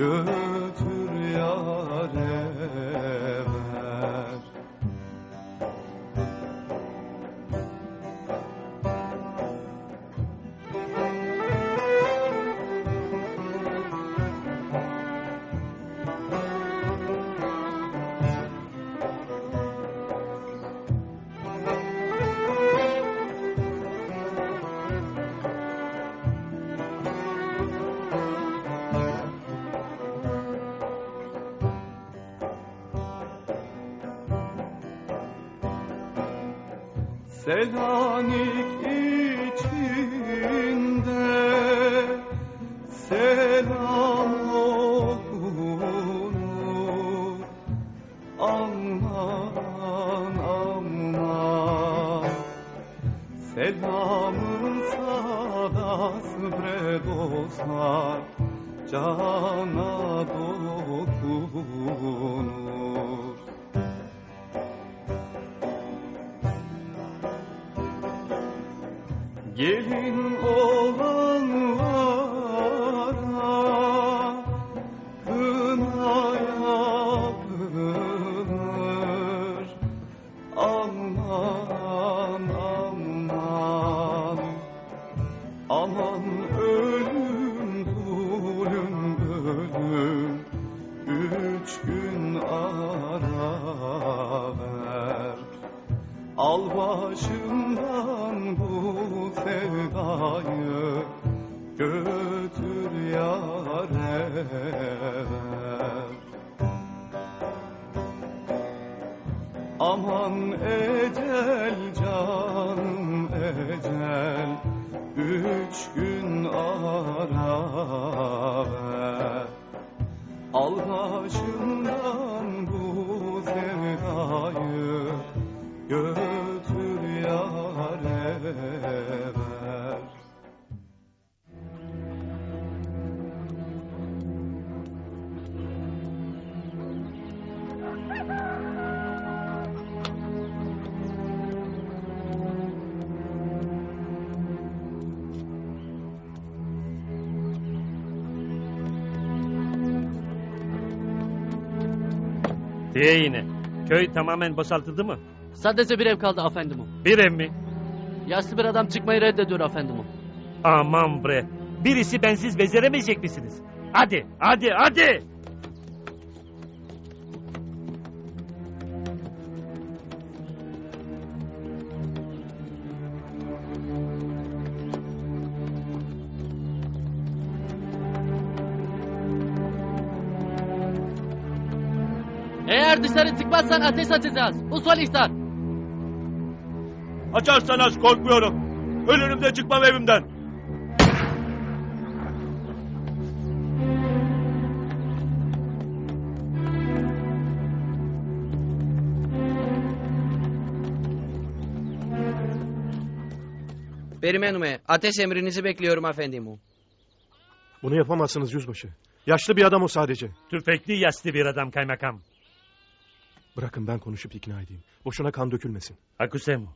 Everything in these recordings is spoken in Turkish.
这痛。Selanik içinde selam okunur. Aman aman. Selamın sadası bre dostlar Cana dokunur Gelin olanlara Üç gün Diye yine. Köy tamamen boşaltıldı mı? Sadece bir ev kaldı efendim. Bir ev mi? Yaşlı bir adam çıkmayı reddediyor efendim. Aman bre. Birisi bensiz beceremeyecek misiniz? Hadi, hadi, hadi. Eğer dışarı çıkmazsan ateş açacağız. Son ihtar. Açarsan aç korkmuyorum. Ölürüm de çıkmam evimden. Berimenume, ateş emrinizi bekliyorum efendim. Bunu yapamazsınız yüzbaşı. Yaşlı bir adam o sadece. Tüfekli yaşlı bir adam kaymakam. Bırakın ben konuşup ikna edeyim. Boşuna kan dökülmesin. Hakusemu.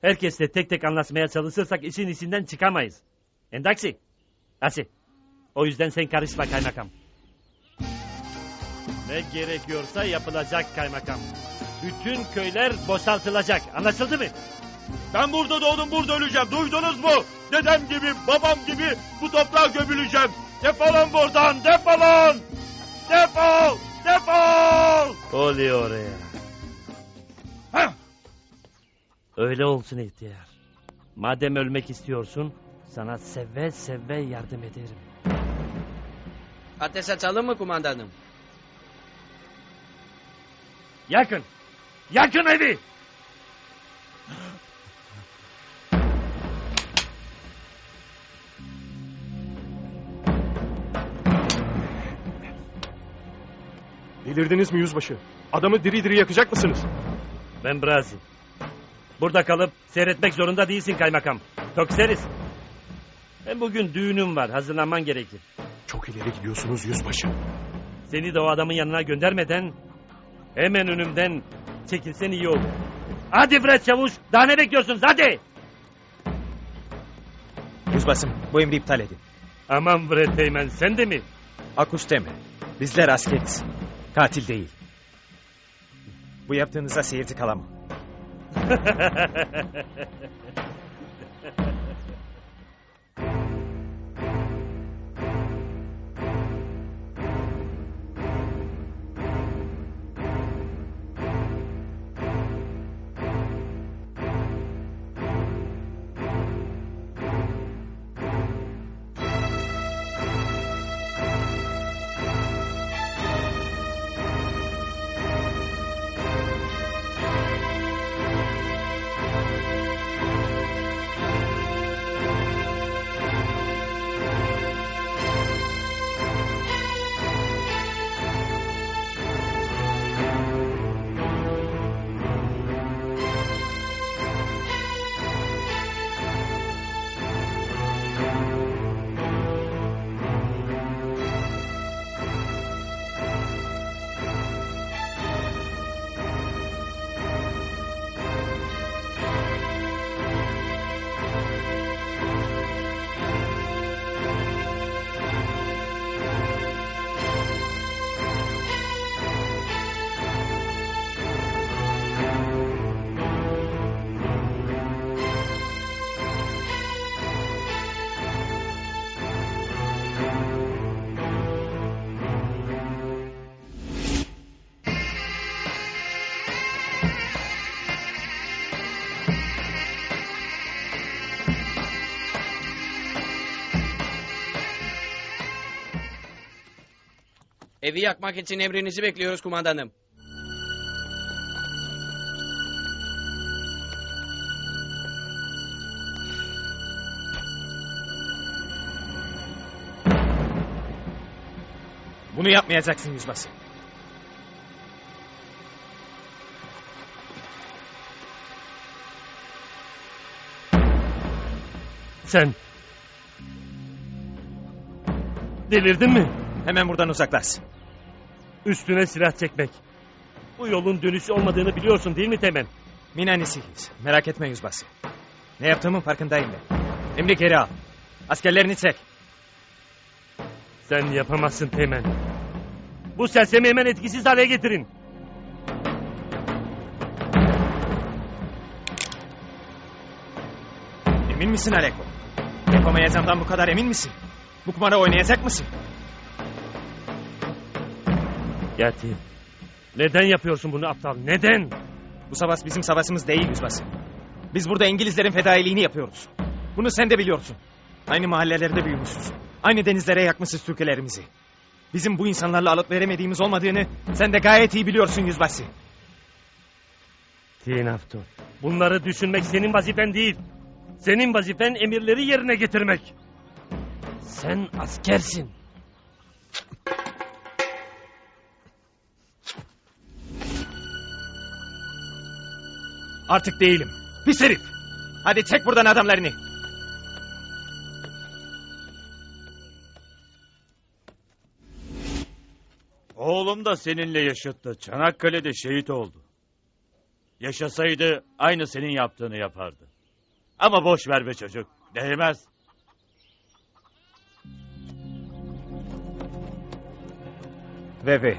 Herkesle tek tek anlaşmaya çalışırsak işin içinden çıkamayız. Endaksi. Asi. O yüzden sen karışma kaymakam. Ne gerekiyorsa yapılacak kaymakam. Bütün köyler boşaltılacak. Anlaşıldı mı? Ben burada doğdum burada öleceğim. Duydunuz mu? Dedem gibi babam gibi bu toprağa gömüleceğim. Defolun buradan defolun. Defol defol. Oluyor oraya. Öyle olsun ihtiyar. Madem ölmek istiyorsun sana seve seve yardım ederim. Ateş açalım mı kumandanım? Yakın. Yakın evi. Delirdiniz mi yüzbaşı? Adamı diri diri yakacak mısınız? Ben Brazil. Burada kalıp seyretmek zorunda değilsin kaymakam. Tokseriz. Hem bugün düğünüm var. Hazırlanman gerekir. Çok ileri gidiyorsunuz yüzbaşı. Seni de o adamın yanına göndermeden hemen önümden çekilsen iyi olur. Hadi Fred Çavuş. Daha ne bekliyorsunuz? Hadi. Yüzbaşım bu emri iptal edin. Aman Fred Teğmen sen de mi? Akus deme. Bizler askeriz. Katil değil. Bu yaptığınıza seyirci kalamam. Evi yakmak için emrinizi bekliyoruz kumandanım. Bunu yapmayacaksın yüzbaşı. Sen... Delirdin mi? Hemen buradan uzaklaş. Üstüne silah çekmek. Bu yolun dönüşü olmadığını biliyorsun değil mi Temen? Minanisiyiz. Merak etme yüzbaşı. Ne yaptığımın farkındayım ben. Emri geri al. Askerlerini çek. Sen yapamazsın Temen. Bu sersemi hemen etkisiz hale getirin. Emin misin Aleko? Yapamayacağımdan bu kadar emin misin? Bu kumara oynayacak mısın? Yati. Neden yapıyorsun bunu aptal? Neden? Bu savaş bizim savaşımız değil yüzbaşı. Biz burada İngilizlerin fedailiğini yapıyoruz. Bunu sen de biliyorsun. Aynı mahallelerde büyümüşüz. Aynı denizlere yakmışız türkülerimizi. Bizim bu insanlarla alıp veremediğimiz olmadığını sen de gayet iyi biliyorsun yüzbaşı. Tinaftur. Bunları düşünmek senin vazifen değil. Senin vazifen emirleri yerine getirmek. Sen askersin. Artık değilim. Pis herif. Hadi çek buradan adamlarını. Oğlum da seninle yaşıttı. Çanakkale'de şehit oldu. Yaşasaydı aynı senin yaptığını yapardı. Ama boş ver be çocuk. Değmez. Ve ve.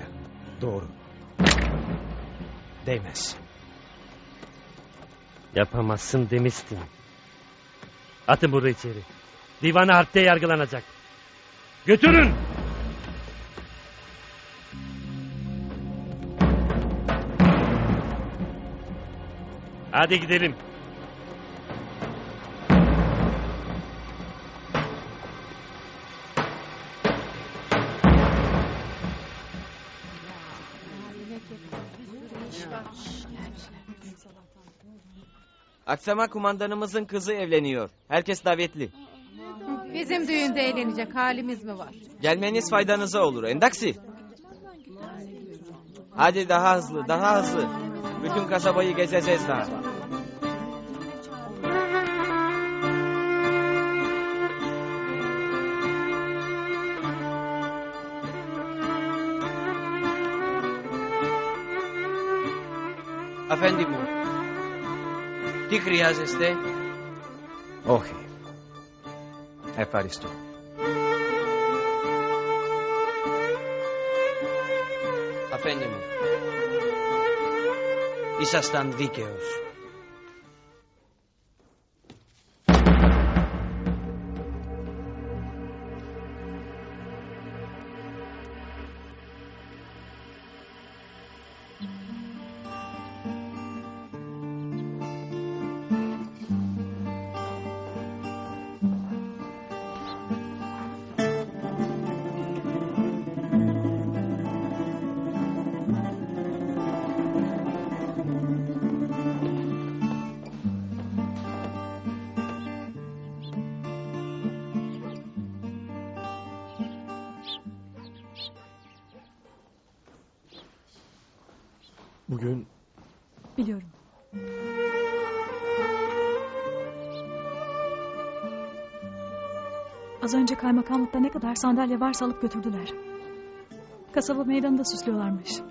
Doğru. Değmez. Yapamazsın demiştin. Atın bunu içeri. Divanı harpte yargılanacak. Götürün. Hadi gidelim. Aksama kumandanımızın kızı evleniyor. Herkes davetli. Bizim düğünde eğlenecek halimiz mi var? Gelmeniz faydanıza olur. Endaksi. Hadi daha hızlı, daha hızlı. Bütün kasabayı gezeceğiz daha. Efendim. Τι χρειάζεστε; Όχι. Ευχαριστώ. Αφέντη μου. Ήσασταν δίκαιος. Biliyorum. Az önce kaymakamlıkta ne kadar sandalye varsa alıp götürdüler. Kasaba meydanı da süslüyorlarmış.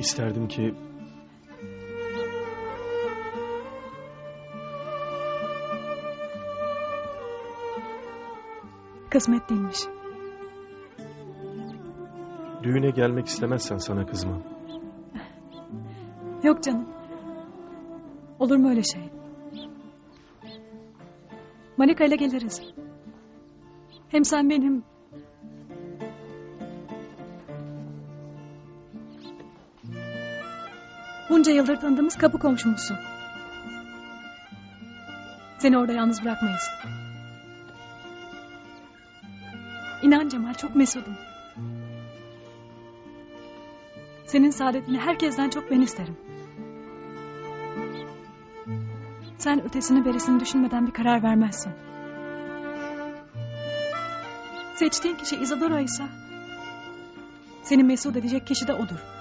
isterdim ki Kısmet değilmiş. Düğüne gelmek istemezsen sana kızmam. Yok canım. Olur mu öyle şey? Malika ile geliriz. Hem sen benim... Bunca yıldır tanıdığımız kapı komşumuzsun. Seni orada yalnız bırakmayız. İnan Cemal çok mesudum. Senin saadetini herkesten çok ben isterim. Sen ötesini berisini düşünmeden bir karar vermezsin. Seçtiğin kişi Isadora ise... ...seni mesut edecek kişi de odur.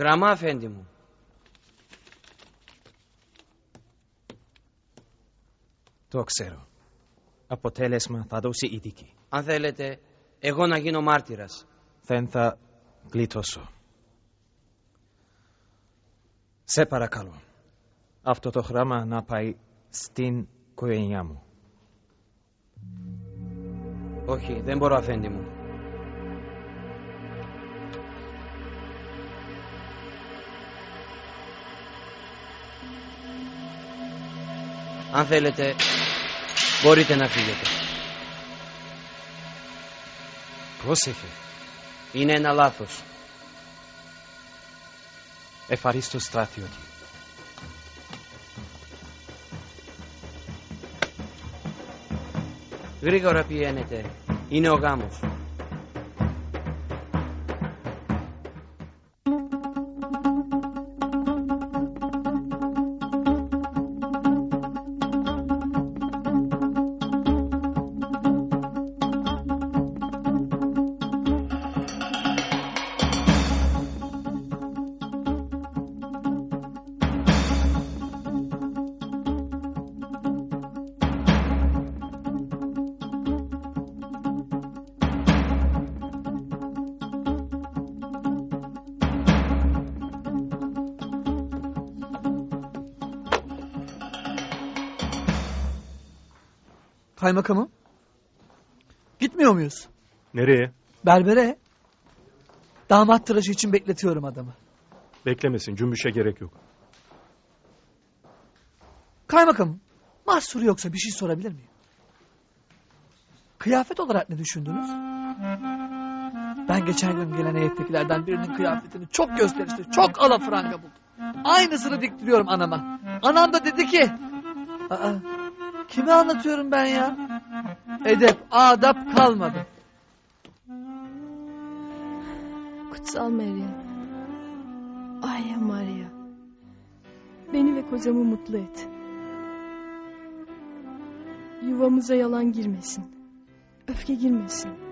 Γραμμά, αφέντη μου. Το ξέρω. Αποτέλεσμα θα δώσει η δίκη. Αν θέλετε, εγώ να γίνω μάρτυρας. Δεν θα γλιτώσω. Σε παρακαλώ. Αυτό το γράμμα να πάει στην οικογένειά μου. Όχι, δεν μπορώ, αφέντη μου. Αν θέλετε, μπορείτε να φύγετε. Πρόσεχε. Είναι ένα λάθος. Ευχαριστώ στρατιώτη. Γρήγορα πηγαίνετε. Είναι ο γάμος. Kaymakamım. Gitmiyor muyuz? Nereye? Berbere. Damat tıraşı için bekletiyorum adamı. Beklemesin. Cümbüşe gerek yok. Kaymakamım. Mahsuru yoksa bir şey sorabilir miyim? Kıyafet olarak ne düşündünüz? Ben geçen gün gelen heyettekilerden birinin kıyafetini çok gösterişli, çok alafranga buldum. Aynısını diktiriyorum anama. Anam da dedi ki... Aa, kime anlatıyorum ben ya? Edep, adap kalmadı. Kutsal Meryem. Ay Maria. Beni ve kocamı mutlu et. Yuvamıza yalan girmesin. Öfke girmesin.